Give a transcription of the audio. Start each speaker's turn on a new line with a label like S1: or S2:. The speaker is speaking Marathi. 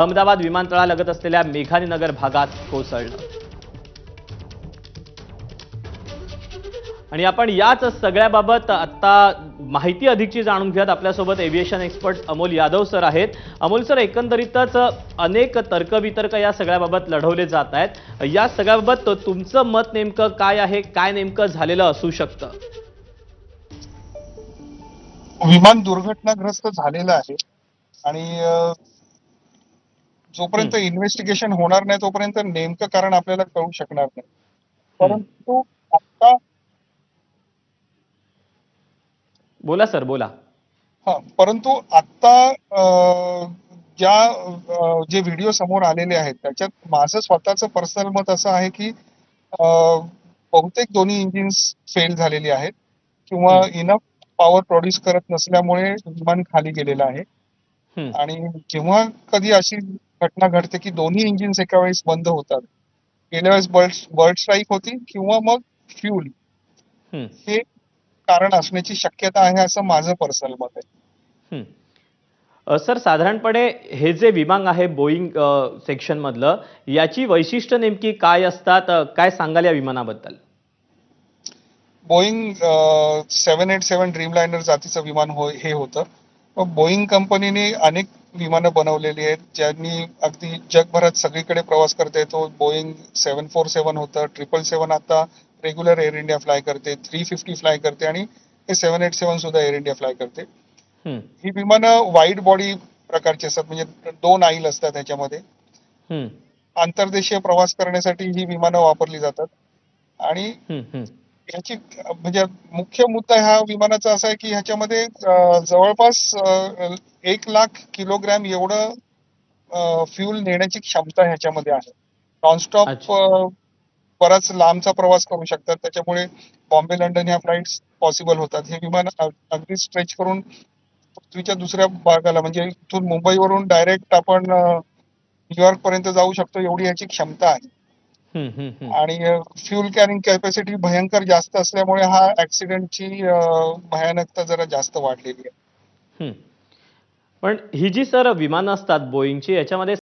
S1: अहमदाबाद विमानतळालगत असलेल्या मेघानीनगर भागात कोसळलं. आणि आपण याच सगळ्याबाबत आता माहिती अधिकची जाणून घेत आपल्यासोबत aviation expert Amol Yadav sir आहेत. अमोल सर एकंदरीतच अनेक तर्कवितर्क या सगळ्याबाबत लढवले जात आहेत. या सगळ्याबाबत तुमचं मत नेमकं काय आहे? काय नेमकं झालेलं असू शकतं?
S2: विमान दुर्घटनाग्रस्त झालेलं आहे. आणि जोपर्यंत इन्व्हेस्टिगेशन होणार नाही तोपर्यंत नेमकं कारण आपल्याला कळू शकणार नाही. परंतु आता
S1: बोला सर बोला.
S2: हा परंतु आता ज्या जे व्हिडिओ समोर आलेले आहेत त्याच्यात माझं स्वतःचं पर्सनल मत असं आहे की बहुतेक दोन्ही इंजिन्स फेल झालेली आहेत किंवा इनफ पॉवर प्रोड्यूस करत नसल्यामुळे विमान खाली गेलेलं आहे. आणि जेव्हा कधी अशी घटना घडते की दोन्ही इंजिन्स एका वेळेस बंद होतात. गेल्या वेळेस बर्ड बर्ड स्ट्राईक होती किंवा मग फ्यूल हे कारण असण्याची शक्यता आहे असं माझं पर्सनल मत आहे.
S1: सर साधारणपणे हे जे विमान आहे बोईंग अ, सेक्शनमधलं याची वैशिष्ट्य नेमकी काय असतात? काय सांगाल या विमानाबद्दल?
S2: Boeing seven eight seven Dreamliner जातीचं विमान हो हे होतं. बोईंग कंपनीने अनेक विमानं बनवलेली आहेत ज्यांनी अगदी जगभरात सगळीकडे प्रवास करता येतो बोईंग सेव्हन फोर सेव्हन होतं ट्रिपल सेव्हन आता रेग्युलर एअर इंडिया फ्लाय करते थ्री फिफ्टी फ्लाय करते आणि हे सेव्हन एट सेव्हन सुद्धा एअर इंडिया फ्लाय करते. ही विमानं वाईड बॉडी प्रकारची असतात म्हणजे दोन आईल असतात त्याच्यामध्ये. आंतरदेशीय प्रवास करण्यासाठी ही विमानं वापरली जातात. आणि. याची म्हणजे मुख्य मुद्दा ह्या विमानाचा असा आहे की ह्याच्यामध्ये जवळपास एक लाख किलोग्रॅम एवढं फ्युल नेण्याची क्षमता ह्याच्यामध्ये आहे नॉनस्टॉप. बराच लांबचा प्रवास करू शकतात त्याच्यामुळे बॉम्बे लंडन ह्या फ्लाईट्स पॉसिबल होतात हे विमान अग- अगदी स्ट्रेच करून पृथ्वीच्या दुसऱ्या भागाला म्हणजे इथून मुंबईवरून डायरेक्ट आपण न्यूयॉर्क पर्यंत जाऊ शकतो एवढी याची क्षमता आहे. आणि फ्युल कॅरिंग कॅपॅसिटी भयंकर जास्त असल्यामुळे हा ऍक्सिडेंटची भयानकता जरा जास्त वाढलेली आहे.
S1: पण ही जी सर विमानं असतात बोईंगची याच्यामध्ये